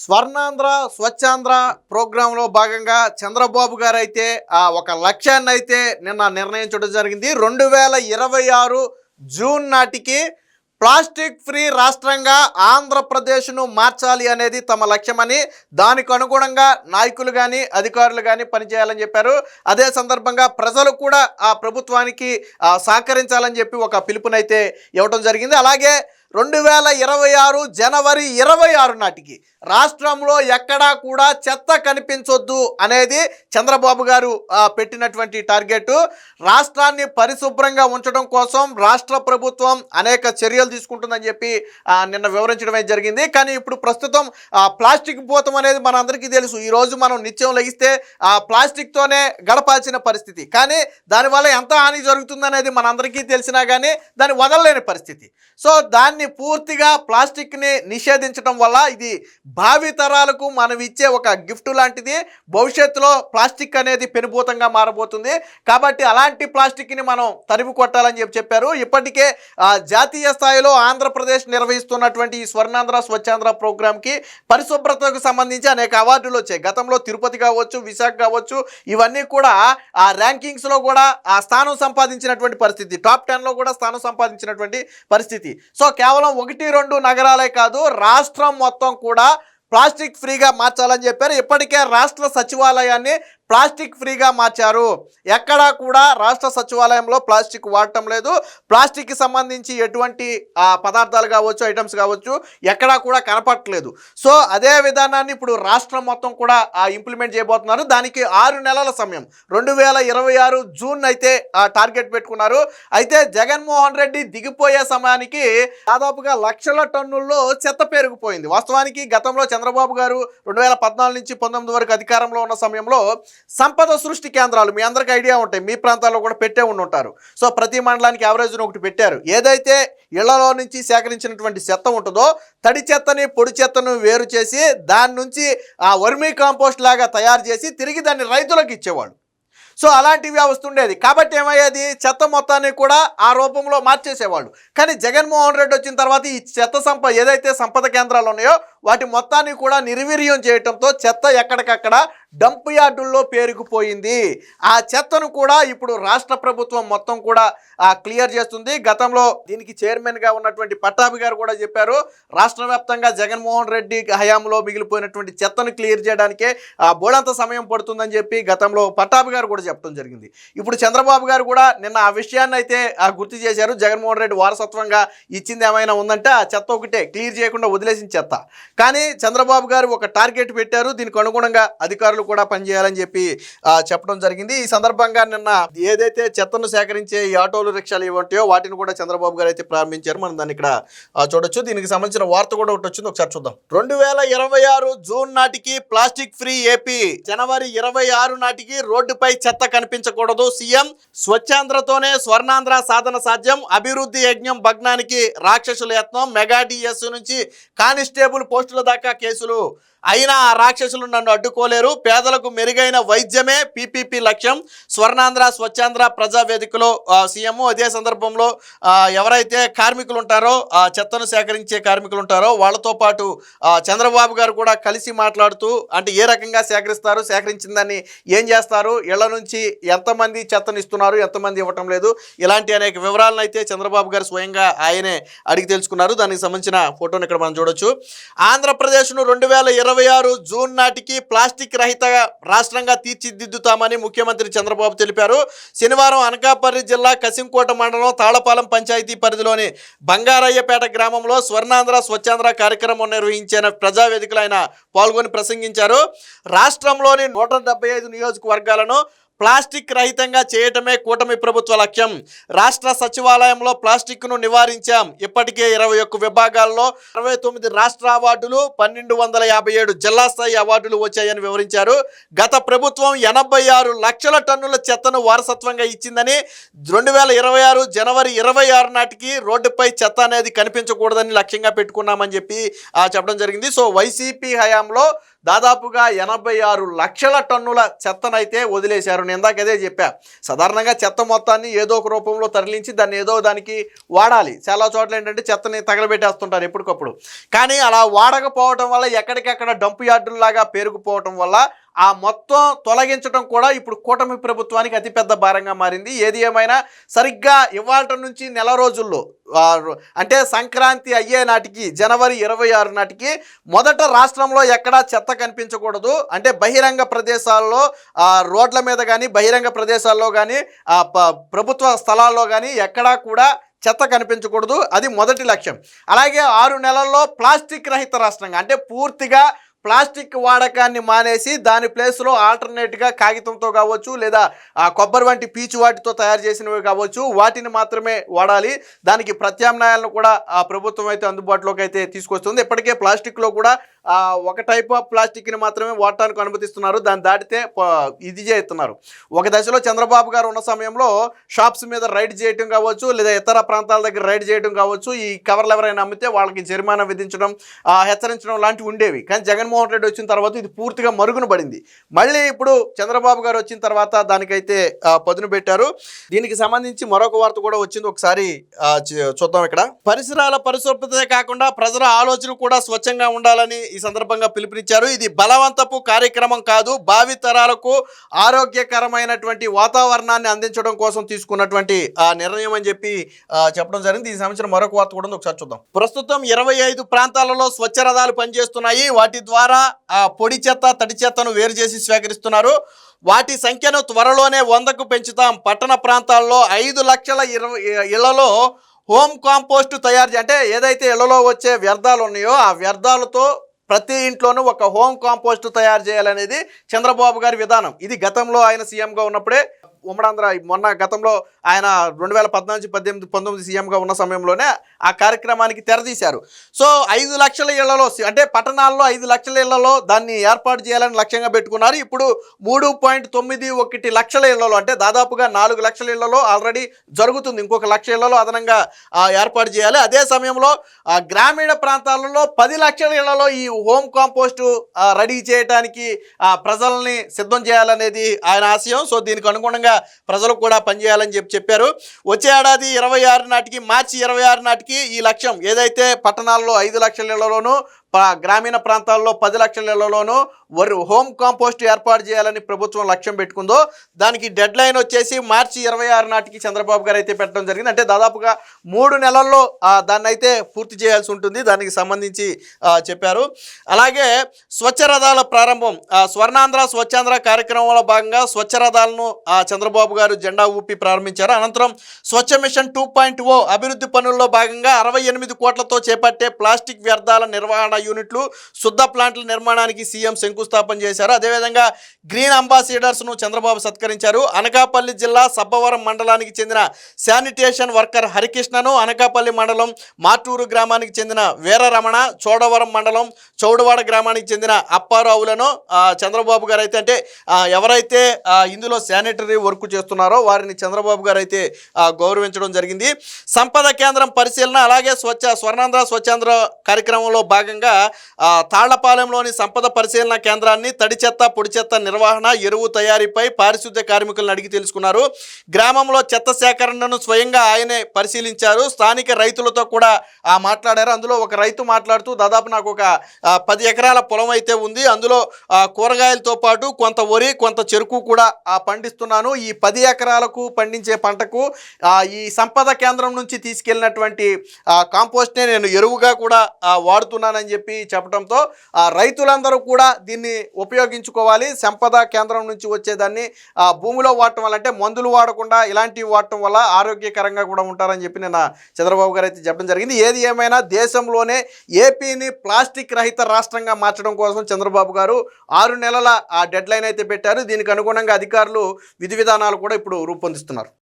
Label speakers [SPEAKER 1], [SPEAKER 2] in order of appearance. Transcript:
[SPEAKER 1] స్వర్ణాంధ్ర స్వచ్ఛాంధ్ర ప్రోగ్రాంలో భాగంగా చంద్రబాబు గారు అయితే ఆ ఒక లక్ష్యాన్ని అయితే నిన్న నిర్ణయించడం జరిగింది. రెండు వేల ఇరవై ఆరు జూన్ నాటికి ప్లాస్టిక్ ఫ్రీ రాష్ట్రంగా ఆంధ్రప్రదేశ్ను మార్చాలి అనేది తమ లక్ష్యమని దానికి అనుగుణంగా నాయకులు కానీ అధికారులు కానీ పనిచేయాలని చెప్పారు. అదే సందర్భంగా ప్రజలు కూడా ఆ ప్రభుత్వానికి సహకరించాలని చెప్పి ఒక పిలుపునైతే ఇవ్వడం జరిగింది. అలాగే రెండు వేల ఇరవై ఆరు జనవరి ఇరవై ఆరు నాటికి రాష్ట్రంలో ఎక్కడా కూడా చెత్త కనిపించొద్దు అనేది చంద్రబాబు గారు పెట్టినటువంటి టార్గెట్. రాష్ట్రాన్ని పరిశుభ్రంగా ఉంచడం కోసం రాష్ట్ర ప్రభుత్వం అనేక చర్యలు తీసుకుంటుందని చెప్పి నిన్న వివరించడమే జరిగింది. కానీ ఇప్పుడు ప్రస్తుతం ఆ, ప్లాస్టిక్ భూతం అనేది మనందరికీ తెలుసు. ఈరోజు మనం నిత్యం లగిస్తే ఆ ప్లాస్టిక్తోనే గడపాల్సిన పరిస్థితి. కానీ దానివల్ల ఎంత హాని జరుగుతుందనేది మనందరికీ తెలిసినా కానీ దాన్ని వదలలేని పరిస్థితి. సో దాన్ని పూర్తిగా ప్లాస్టిక్ని నిషేధించడం వల్ల ఇది భావితరాలకు మనం ఇచ్చే ఒక గిఫ్ట్ లాంటిది. భవిష్యత్తులో ప్లాస్టిక్ అనేది పెనుభూతంగా మారబోతుంది. కాబట్టి అలాంటి ప్లాస్టిక్ని మనం తరిమి కొట్టాలని చెప్పి చెప్పారు. ఇప్పటికే ఆ, జాతీయ స్థాయిలో ఆంధ్రప్రదేశ్ నిర్వహిస్తున్నటువంటి ఈ స్వర్ణాంధ్ర స్వచ్ఛాంధ్ర ప్రోగ్రామ్కి పరిశుభ్రతకు సంబంధించి అనేక అవార్డులు వచ్చాయి. గతంలో తిరుపతి కావచ్చు విశాఖ కావచ్చు ఇవన్నీ కూడా ఆ ర్యాంకింగ్స్లో కూడా ఆ స్థానం సంపాదించినటువంటి పరిస్థితి. టాప్ టెన్లో కూడా స్థానం సంపాదించినటువంటి పరిస్థితి. సో కేవలం ఒకటి రెండు నగరాలే కాదు రాష్ట్రం మొత్తం కూడా ప్లాస్టిక్ ఫ్రీగా మార్చాలని చెప్పారు. ఇప్పటికే రాష్ట్ర సచివాలయాన్ని ప్లాస్టిక్ ఫ్రీగా మార్చారు. ఎక్కడా కూడా రాష్ట్ర సచివాలయంలో ప్లాస్టిక్ వాడటం లేదు. ప్లాస్టిక్కి సంబంధించి ఎటువంటి పదార్థాలు కావచ్చు ఐటమ్స్ కావచ్చు ఎక్కడా కూడా కనపడట్లేదు. సో అదే విధానాన్ని ఇప్పుడు రాష్ట్రం మొత్తం కూడా ఇంప్లిమెంట్ చేయబోతున్నారు. దానికి ఆరు నెలల సమయం. రెండు వేల ఇరవై ఆరు జూన్ అయితే టార్గెట్ పెట్టుకున్నారు. అయితే జగన్మోహన్ రెడ్డి దిగిపోయే సమయానికి దాదాపుగా లక్షల టన్నుల్లో చెత్త పెరిగిపోయింది వాస్తవానికి గతంలో చంద్రబాబు గారు రెండు వేల పద్నాలుగు నుంచి పంతొమ్మిది వరకు అధికారంలో ఉన్న సమయంలో సంపద సృష్టి కేంద్రాలు మీ అందరికి ఐడియా ఉంటాయి. మీ ప్రాంతాల్లో కూడా పెట్టే ఉండి ఉంటారు. సో ప్రతి మండలానికి యావరేజ్ను ఒకటి పెట్టారు. ఏదైతే ఇళ్ళలో నుంచి సేకరించినటువంటి చెత్త ఉంటుందో తడి చెత్తని పొడి చెత్తను వేరు చేసి దాని నుంచి ఆ వర్మీ కాంపోస్ట్ లాగా తయారు చేసి తిరిగి దాన్ని రైతులకు ఇచ్చేవాళ్ళు. సో అలాంటి వ్యవస్థ ఉండేది కాబట్టి ఏమయ్యేది? చెత్త మొత్తాన్ని కూడా ఆ రూపంలో మార్చేసేవాళ్ళు. కానీ జగన్మోహన్ రెడ్డి వచ్చిన తర్వాత ఈ చెత్త సంపద ఏదైతే సంపద కేంద్రాలు ఉన్నాయో వాటి మొత్తాన్ని కూడా నిర్వీర్యం చేయటంతో చెత్త ఎక్కడికక్కడ డంప్ యార్డుల్లో పేరుకుపోయింది. ఆ చెత్తను కూడా ఇప్పుడు రాష్ట్ర ప్రభుత్వం మొత్తం కూడా క్లియర్ చేస్తుంది. గతంలో దీనికి చైర్మన్గా ఉన్నటువంటి పట్టాభి గారు కూడా చెప్పారు రాష్ట్ర వ్యాప్తంగా జగన్మోహన్ రెడ్డి హయాంలో మిగిలిపోయినటువంటి చెత్తను క్లియర్ చేయడానికే ఆ, బోడంత సమయం పడుతుందని చెప్పి గతంలో పట్టాభి గారు కూడా చెప్పడం జరిగింది. ఇప్పుడు చంద్రబాబు గారు కూడా నిన్న ఆ విషయాన్ని అయితే ఆ, గుర్తు చేశారు. జగన్మోహన్ రెడ్డి వారసత్వంగా ఇచ్చింది ఏమైనా ఉందంటే ఆ చెత్త ఒకటే క్లియర్ చేయకుండా వదిలేసిన చెత్త. కానీ చంద్రబాబు గారు ఒక టార్గెట్ పెట్టారు. దీనికి అనుగుణంగా అధికారులు కూడా పనిచేయాలని చెప్పి చెప్పడం జరిగింది. ఈ సందర్భంగా నిన్న ఏదైతే చెత్తను సేకరించే ఈ ఆటోలు రిక్షాలు ఇవి ఉంటాయో వాటిని కూడా చంద్రబాబు గారు అయితే ప్రారంభించారు. మనం దాన్ని ఇక్కడ చూడొచ్చు. దీనికి సంబంధించిన వార్త కూడా ఒకటి వచ్చింది. ఒకసారి చూద్దాం. రెండు వేల ఇరవై ఆరు జూన్ నాటికి ప్లాస్టిక్ ఫ్రీ ఏపీ జనవరి ఇరవై ఆరు నాటికి రోడ్డుపై చెత్త కనిపించకూడదు. సీఎం స్వచ్ఛాంధ్రతోనే స్వర్ణాంధ్ర సాధన సాధ్యం. అభివృద్ధి యజ్ఞం భగ్నానికి రాక్షసుల యత్నం. మెగా డిఎస్ నుంచి కానిస్టేబుల్ పోస్టుల దాకా కేసులు అయినా ఆ రాక్షసులు నన్ను అడ్డుకోలేరు. పేదలకు మెరుగైన వైద్యమే పీపీపీ లక్ష్యం. స్వర్ణాంధ్ర స్వచ్ఛాంధ్ర ప్రజా వేదికలో సీఎం అదే సందర్భంలో ఎవరైతే కార్మికులు ఉంటారో ఆ చెత్తను సేకరించే కార్మికులు ఉంటారో వాళ్ళతో పాటు చంద్రబాబు గారు కూడా కలిసి మాట్లాడుతూ అంటే ఏ రకంగా సేకరిస్తారు సేకరించిన దాన్ని ఏం చేస్తారు ఇళ్ళ నుంచి ఎంతమంది చెత్తను ఇస్తున్నారు ఎంతమంది ఇవ్వటం లేదు. ఇలాంటి అనేక వివరాలను అయితే చంద్రబాబు గారు స్వయంగా ఆయనే అడిగి తెలుసుకున్నారు. దానికి సంబంధించిన ఫోటోని ఇక్కడ మనం చూడొచ్చు. ఆంధ్రప్రదేశ్ను రెండు వేల ఇరవై ఆరు జూన్ నాటికి ప్లాస్టిక్ రహిత రాష్ట్రంగా తీర్చిదిద్దుతామని ముఖ్యమంత్రి చంద్రబాబు తెలిపారు. శనివారం అనకాపల్లి జిల్లా కసింకోట మండలం తాళపాలెం పంచాయతీ పరిధిలోని బంగారయ్యపేట గ్రామంలో స్వర్ణాంధ్ర స్వచ్ఛాంధ్ర కార్యక్రమం నిర్వహించిన ప్రజావేదికలు ఆయన పాల్గొని ప్రసంగించారు. రాష్ట్రంలోని నూట డెబ్బై ఐదు నియోజకవర్గాలను ప్లాస్టిక్ రహితంగా చేయటమే కూటమి ప్రభుత్వ లక్ష్యం. రాష్ట్ర సచివాలయంలో ప్లాస్టిక్ను నివారించాం. ఇప్పటికే ఇరవై ఒక్క విభాగాల్లో అరవై తొమ్మిది రాష్ట్ర అవార్డులు పన్నెండు వందల యాభై ఏడు జిల్లా స్థాయి అవార్డులు వచ్చాయని వివరించారు. గత ప్రభుత్వం ఎనభై ఆరు లక్షల టన్నుల చెత్తను వారసత్వంగా ఇచ్చిందని రెండు వేల ఇరవై ఆరు జనవరి ఇరవై ఆరు నాటికి రోడ్డుపై చెత్త అనేది కనిపించకూడదని లక్ష్యంగా పెట్టుకున్నామని చెప్పి ఆ, చెప్పడం జరిగింది. సో వైసీపీ హయాంలో దాదాపుగా ఎనభై ఆరు లక్షల టన్నుల చెత్తనైతే వదిలేశారు. నేను ఇందాక అదే చెప్పా. సాధారణంగా చెత్త మొత్తాన్ని ఏదో ఒక రూపంలో తరలించి దాన్ని ఏదో దానికి వాడాలి. చాలా చోట్ల ఏంటంటే చెత్తని తగలబెట్టేస్తుంటారు ఎప్పటికప్పుడు. కానీ అలా వాడకపోవటం వల్ల ఎక్కడికక్కడ డంపు యార్డుల్లాగా పేరుకుపోవటం వల్ల ఆ మొత్తం తొలగించడం కూడా ఇప్పుడు కూటమి ప్రభుత్వానికి అతిపెద్ద భారంగా మారింది. ఏది ఏమైనా సరిగ్గా ఇవాళ నుంచి నెల రోజుల్లో అంటే సంక్రాంతి అయ్యే నాటికి జనవరి ఇరవై ఆరు నాటికి మొదట రాష్ట్రంలో ఎక్కడా చెత్త కనిపించకూడదు. అంటే బహిరంగ ప్రదేశాల్లో రోడ్ల మీద కానీ బహిరంగ ప్రదేశాల్లో కానీ ప్రభుత్వ స్థలాల్లో కానీ ఎక్కడా కూడా చెత్త కనిపించకూడదు. అది మొదటి లక్ష్యం. అలాగే ఆరు నెలల్లో ప్లాస్టిక్ రహిత రాష్ట్రంగా అంటే పూర్తిగా ప్లాస్టిక్ వాడకాన్ని మానేసి దాని ప్లేస్లో ఆల్టర్నేట్గా కాగితంతో కావచ్చు లేదా ఆ, కొబ్బరి వంటి పీచు వాటితో తయారు చేసినవి కావచ్చు వాటిని మాత్రమే వాడాలి. దానికి ప్రత్యామ్నాయాలను కూడా ఆ ప్రభుత్వం అయితే అందుబాటులోకి అయితే తీసుకొస్తుంది. ఇప్పటికే ప్లాస్టిక్లో కూడా ఒక టైప్ ఆఫ్ ప్లాస్టిక్ని మాత్రమే వాడటానికి అనుమతిస్తున్నారు. దాన్ని దాటితే ఇది చేస్తున్నారు. ఒక దశలో చంద్రబాబు గారు ఉన్న సమయంలో షాప్స్ మీద రైడ్ చేయటం కావచ్చు లేదా ఇతర ప్రాంతాల దగ్గర రైడ్ చేయడం కావచ్చు ఈ కవర్లు ఎవరైనా అమ్మితే వాళ్ళకి జరిమానా విధించడం హెచ్చరించడం లాంటివి ఉండేవి. కానీ జగన్మోహన్ రెడ్డి వచ్చిన తర్వాత ఇది పూర్తిగా మరుగున పడింది. మళ్ళీ ఇప్పుడు చంద్రబాబు గారు వచ్చిన తర్వాత దానికైతే పదును పెట్టారు. దీనికి సంబంధించి మరొక వార్త కూడా వచ్చింది. ఒకసారి చూద్దాం ఇక్కడ. పరిసరాల పరిశుభ్రతే కాకుండా ప్రజల ఆలోచన కూడా స్వచ్ఛంగా ఉండాలని ఈ సందర్భంగా పిలుపునిచ్చారు. ఇది బలవంతపు కార్యక్రమం కాదు భావి తరాలకు ఆరోగ్యకరమైనటువంటి వాతావరణాన్ని అందించడం కోసం తీసుకున్నటువంటి ఆ నిర్ణయం అని చెప్పి చెప్పడం జరిగింది. ఈ సంవత్సరం మరొక వార్త కూడా ఒకసారి చూద్దాం. ప్రస్తుతం ఇరవై ఐదు ప్రాంతాలలో స్వచ్ఛ రథాలు పనిచేస్తున్నాయి. వాటి ద్వారా ఆ పొడి చెత్త తడి చెత్తను వేరు చేసి స్వీకరిస్తున్నారు. వాటి సంఖ్యను త్వరలోనే వందకు పెంచుతాం. పట్టణ ప్రాంతాల్లో ఐదు లక్షల ఇరవై ఇళ్ళలో హోమ్ కాంపోస్ట్ తయారు అంటే ఏదైతే ఇళ్ళలో వచ్చే వ్యర్థాలు ఉన్నాయో ఆ వ్యర్థాలతో ప్రతి ఇంట్లోనూ ఒక హోమ్ కాంపోస్ట్ తయారు చేయాలనేది చంద్రబాబు గారి విధానం. ఇది గతంలో ఆయన సీఎంగా ఉన్నప్పుడే ఉమ్మడాంధ్ర మొన్న గతంలో ఆయన రెండు వేల పద్నాలుగు పద్దెనిమిది పంతొమ్మిది సీఎంగా ఉన్న సమయంలోనే ఆ కార్యక్రమానికి తెరదీశారు. సో ఐదు లక్షల ఇళ్ళలో అంటే పట్టణాల్లో ఐదు లక్షల ఇళ్ళలో దాన్ని ఏర్పాటు చేయాలని లక్ష్యంగా పెట్టుకున్నారు. ఇప్పుడు మూడు పాయింట్ తొమ్మిది ఒకటి లక్షల ఇళ్ళలో అంటే దాదాపుగా నాలుగు లక్షల ఇళ్ళలో ఆల్రెడీ జరుగుతుంది. ఇంకొక లక్ష ఇళ్ళలో అదనంగా ఏర్పాటు చేయాలి. అదే సమయంలో గ్రామీణ ప్రాంతాలలో పది లక్షల ఇళ్ళలో ఈ హోమ్ కాంపోస్ట్ రెడీ చేయడానికి ఆ, ప్రజల్ని సిద్ధం చేయాలనేది ఆయన ఆశయం. సో దీనికి అనుగుణంగా ప్రజలు కూడా పనిచేయాలని చెప్పి చెప్పారు. వచ్చే ఏడాది ఇరవై ఆరు నాటికి మార్చి ఇరవై ఆరు నాటికి ఈ లక్ష్యం ఏదైతే పట్టణాల్లో ఐదు లక్షల గ్రామీణ ప్రాంతాల్లో పది లక్షల ఇళ్ళలోనూ వరి హోమ్ కాంపోస్ట్ ఏర్పాటు చేయాలని ప్రభుత్వం లక్ష్యం పెట్టుకుందో దానికి డెడ్ లైన్ వచ్చేసి మార్చి ఇరవై ఆరు నాటికి చంద్రబాబు గారు అయితే పెట్టడం జరిగింది. అంటే దాదాపుగా మూడు నెలల్లో దాన్ని అయితే పూర్తి చేయాల్సి ఉంటుంది. దానికి సంబంధించి చెప్పారు. అలాగే స్వచ్ఛ రథాల ప్రారంభం ఆ, స్వర్ణాంధ్ర స్వచ్ఛాంధ్ర కార్యక్రమంలో భాగంగా స్వచ్ఛ రథాలను చంద్రబాబు గారు జెండా ఊపి ప్రారంభించారు. అనంతరం Swachh mission two point O అభివృద్ధి పనుల్లో భాగంగా అరవై ఎనిమిది కోట్లతో చేపట్టే ప్లాస్టిక్ వ్యర్థాల నిర్వహణ యూనిట్లు శుద్ధ ప్లాంట్ల నిర్మాణానికి సీఎం శంకుస్థాపన చేశారు. అదేవిధంగా గ్రీన్ అంబాసిడర్స్ను చంద్రబాబు సత్కరించారు. అనకాపల్లి జిల్లా సబ్బవరం మండలానికి చెందిన శానిటేషన్ వర్కర్ హరికృష్ణను అనకాపల్లి మండలం మాటూరు గ్రామానికి చెందిన వీరరమణ చోడవరం మండలం చౌడవాడ గ్రామానికి చెందిన అప్పారావులను చంద్రబాబు గారు అయితే అంటే ఎవరైతే ఇందులో శానిటరీ వర్క్ చేస్తున్నారో వారిని చంద్రబాబు గారు అయితే గౌరవించడం జరిగింది. సంపద కేంద్రం పరిశీలన అలాగే స్వచ్ఛ స్వర్ణాంధ్ర స్వచ్ఛాంధ్ర కార్యక్రమంలో భాగంగా ఆ, తాళ్ళపాలెంలోని సంపద పరిశీలన కేంద్రాన్ని తడి చెత్త పొడి చెత్త నిర్వహణ ఎరువు తయారీపై పారిశుద్ధ్య కార్మికులను అడిగి తెలుసుకున్నారు. గ్రామంలో చెత్త సేకరణను స్వయంగా ఆయనే పరిశీలించారు. స్థానిక రైతులతో కూడా మాట్లాడారు. అందులో ఒక రైతు మాట్లాడుతూ దాదాపు నాకు ఒక పది ఎకరాల పొలం అయితే ఉంది. అందులో కూరగాయలతో పాటు కొంత వరి కొంత చెరుకు కూడా పండిస్తున్నాను. ఈ పది ఎకరాలకు పండించే పంటకు ఈ సంపద కేంద్రం నుంచి తీసుకెళ్ళినటువంటి కాంపోస్ట్ కాంపోస్ట్నే నేను ఎరువుగా కూడా వాడుతున్నానని చెప్పి చెప్పడంతో ఆ, రైతులందరూ కూడా దీన్ని ఉపయోగించుకోవాలి. సంపద కేంద్రం నుంచి వచ్చేదాన్ని ఆ, భూమిలో వాడటం వల్ల అంటే మందులు వాడకుండా ఇలాంటివి వాడటం వల్ల ఆరోగ్యకరంగా కూడా ఉంటారని చెప్పి నిన్న చంద్రబాబు గారు అయితే చెప్పడం జరిగింది. ఏది ఏమైనా దేశంలోనే ఏపీని ప్లాస్టిక్ రహిత రాష్ట్రంగా మార్చడం కోసం చంద్రబాబు గారు ఆరు నెలల ఆ డెడ్లైన్ అయితే పెట్టారు. దీనికి అనుగుణంగా అధికారులు విధి విధానాలు కూడా ఇప్పుడు రూపొందిస్తున్నారు.